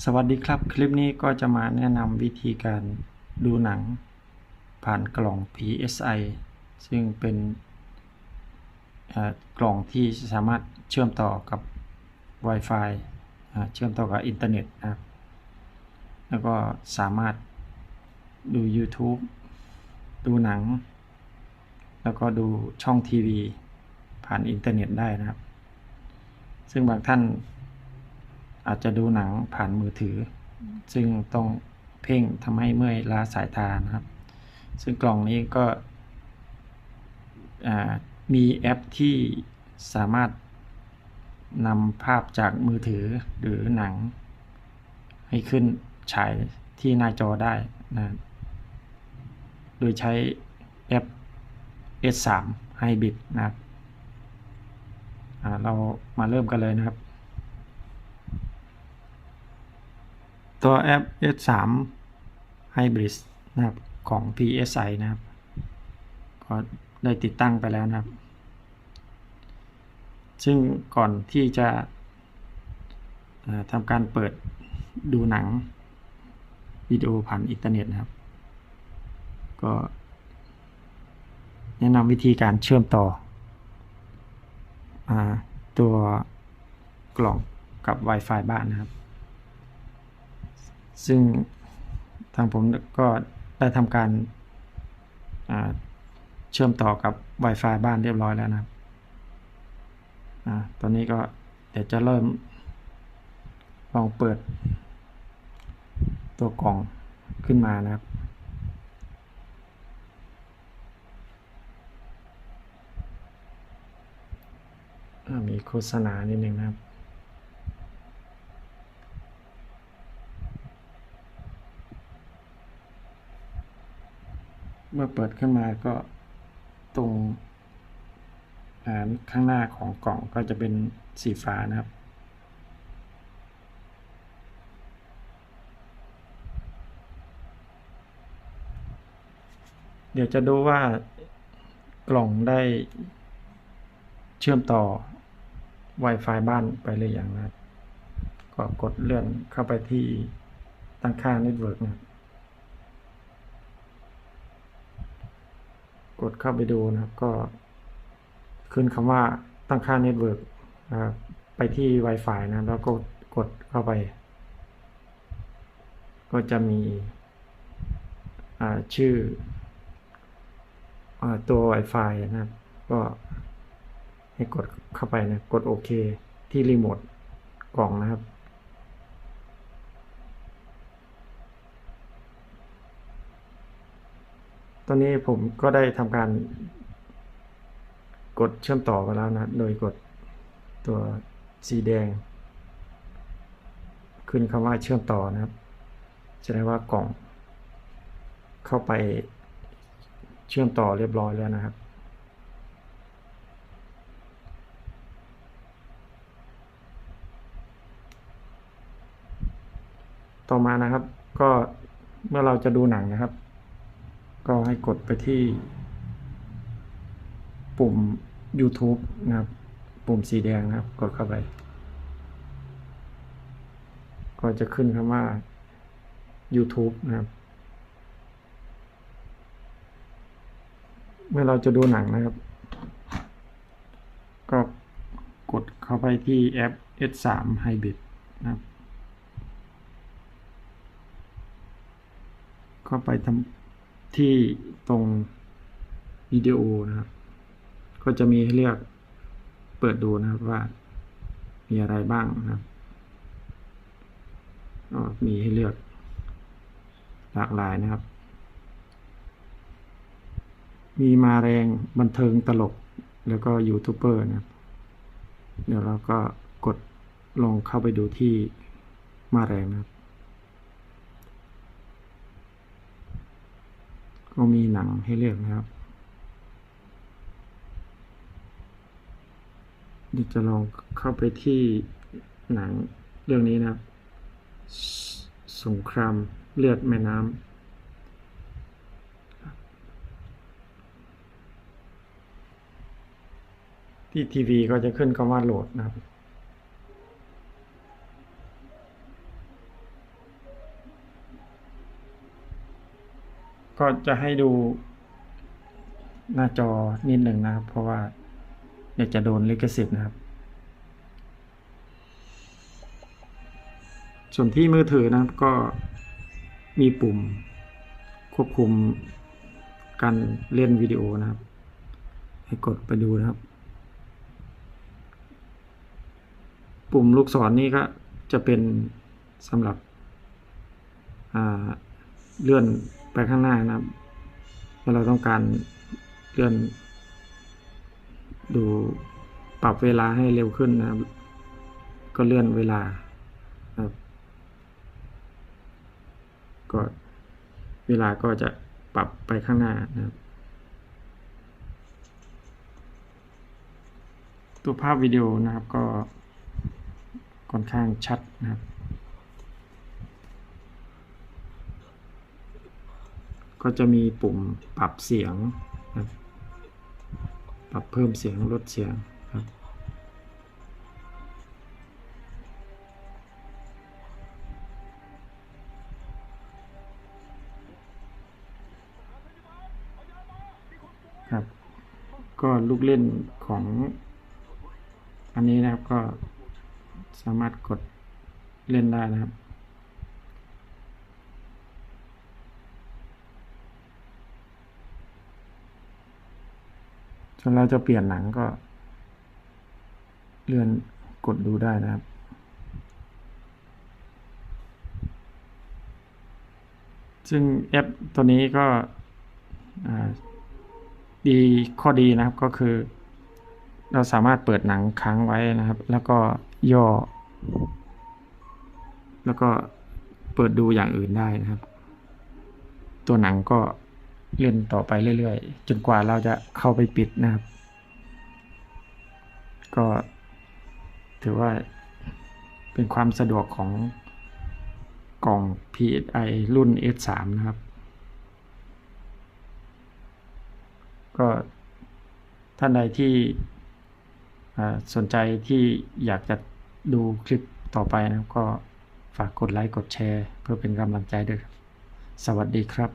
สวัสดีครับ คลิปนี้ก็จะมาแนะนำวิธีการดูหนัง ผ่านกล่อง PSI ซึ่งเป็นกล่องที่สามารถเชื่อมต่อกับ Wi-Fi เชื่อมต่อกับอินเทอร์เน็ตนะครับ แล้วก็สามารถดู YouTube ดูหนัง แล้วก็ดูช่องทีวีผ่านอินเทอร์เน็ตได้นะครับ ซึ่งบางท่าน อาจจะดูหนังผ่านมือถือ ซึ่งต้องเพ่งทำให้เมื่อยล้าสายตานะครับ ซึ่งกล่องนี้ก็อ่ามีแอปที่สามารถนำภาพจากมือถือหรือหนัง ให้ขึ้นฉายที่หน้าจอได้นะโดยใช้แอป S3 Hybrid นะครับอ่าเรามาเริ่มกันเลยนะครับ ตัวแอป S3 Hybrid นะครับของ PSI นะครับ ก็ได้ติดตั้งไปแล้วนะครับ ซึ่งก่อนที่จะทำการเปิดดูหนังวิดีโอผ่านอินเทอร์เน็ตนะครับ ก็แนะนำวิธีการเชื่อมต่ออตัวกล่องกับ Wi-Fi บ้านนะครับ ซึ่งทางผมก็ได้ทำการาเชื่อมต่อกับ Wi-Fi บ้านเรียบร้อยแล้วนะครับอตอนนี้ก็เดี๋ยวจะเริ่มลองเปิด ตัวกล่องขึ้นมานะครับมีโฆษณานิดนึงนะครับ เมื่อเปิดขึ้นมาก็ตรงข้างหน้าของกล่องก็จะเป็นสีฟ้านะครับ เดี๋ยวจะดูว่ากล่องได้เชื่อมต่อ Wi-Fi บ้านไปหรือยังนะก็กดเลื่อนเข้าไปที่ตั้งค่าเน็ตเวิร์กนะครับ กดเข้าไปดูนะครับก็ขึ้นคำว่าตั้งค่าเน็ตเวิร์กนะครับไปที่ Wi-Fi นะแล้วก็กดเข้าไป ก็จะมีชื่ออตัว Wi-Fi นะครับ ก็ให้กดเข้าไปนะ กดโอเคที่รีโมทกล่องนะครับ อนนี้ผมก็ได้ทำการ กดเชื่อมต่อไปแล้วนะ โดยกดตัวสีแดง ขึ้นคำว่าเชื่อมต่อนะครับแสดงว่ากล่อง เข้าไปเชื่อมต่อเรียบร้อยแล้วนะครับ ต่อมานะครับก็เมื่อเราจะดูหนังนะครับ ก็ให้กดไปที่ปุ่ม YouTube นะครับ ปุ่มสีแดงนะครับ กดเข้าไป ก็จะขึ้นคำว่า YouTube นะครับ เมื่อเราจะดูหนังนะครับ ก็กดเข้าไปที่แอป S3 Hybrid นะครับ เข้าไปทำ ที่ตรงวิดีโอนะครับ ก็จะมีให้เลือกเปิดดูนะครับว่า มีอะไรบ้างนะครับมีให้เลือกหลากหลายนะครับ มีมาแรงบันเทิงตลกแล้วก็ยูทูบเบอร์นะครับ เดี๋ยวเราก็กดลองเข้าไปดูที่มาแรงนะครับ ก็มีหนังให้เลือกนะครับเดี๋ยวจะลองเข้าไปที่หนังเรื่องนี้นะครับสสงครามเลือดแม่น้ำที่ทีวีก็จะขึ้นคำว่าโหลดนะครับ ก็จะให้ดูหน้าจอนิดหนึ่งนะครับ เพราะว่าเดี๋ยวจะโดนลิขสิทธิ์นะครับ ส่วนที่มือถือนะครับก็มีปุ่มควบคุมการเล่นวิดีโอนะครับ ให้กดไปดูนะครับ ปุ่มลูกศรนี่ก็จะเป็นสำหรับเลื่อน ไปข้างหน้านะครับเมื่อเราต้องการเลื่อน ดูปรับเวลาให้เร็วขึ้นนะครับ ก็เลื่อนเวลาครับ ก็เวลาก็จะปรับไปข้างหน้านะครับ ตัวภาพวิดีโอนะครับก็ค่อนข้างชัดนะครับ ก็จะมีปุ่มปรับเสียงนะปรับเพิ่มเสียงลดเสียงครับครับก็ลูกเล่นของอันนี้นะครับก็สามารถกดเล่นได้นะครับ ส่วนเราจะเปลี่ยนหนังก็ เลื่อนกดดูได้นะครับ ซึ่งแอปตัวนี้ก็ดีข้อดีนะครับก็คือ เราสามารถเปิดหนังค้างไว้นะครับ แล้วก็ย่อ แล้วก็เปิดดูอย่างอื่นได้นะครับ ตัวหนังก็ เล่นต่อไปเรื่อยๆ จนกว่าเราจะเข้าไปปิดนะครับ ก็ถือว่าเป็นความสะดวกของกล่อง PSI รุ่น S3 นะครับ ก็ท่านใดที่สนใจที่อยากจะดูคลิปต่อไปนะครับก็ฝากกดไลค์ กดแชร์ เพื่อเป็นกำลังใจด้วยสวัสดีครับ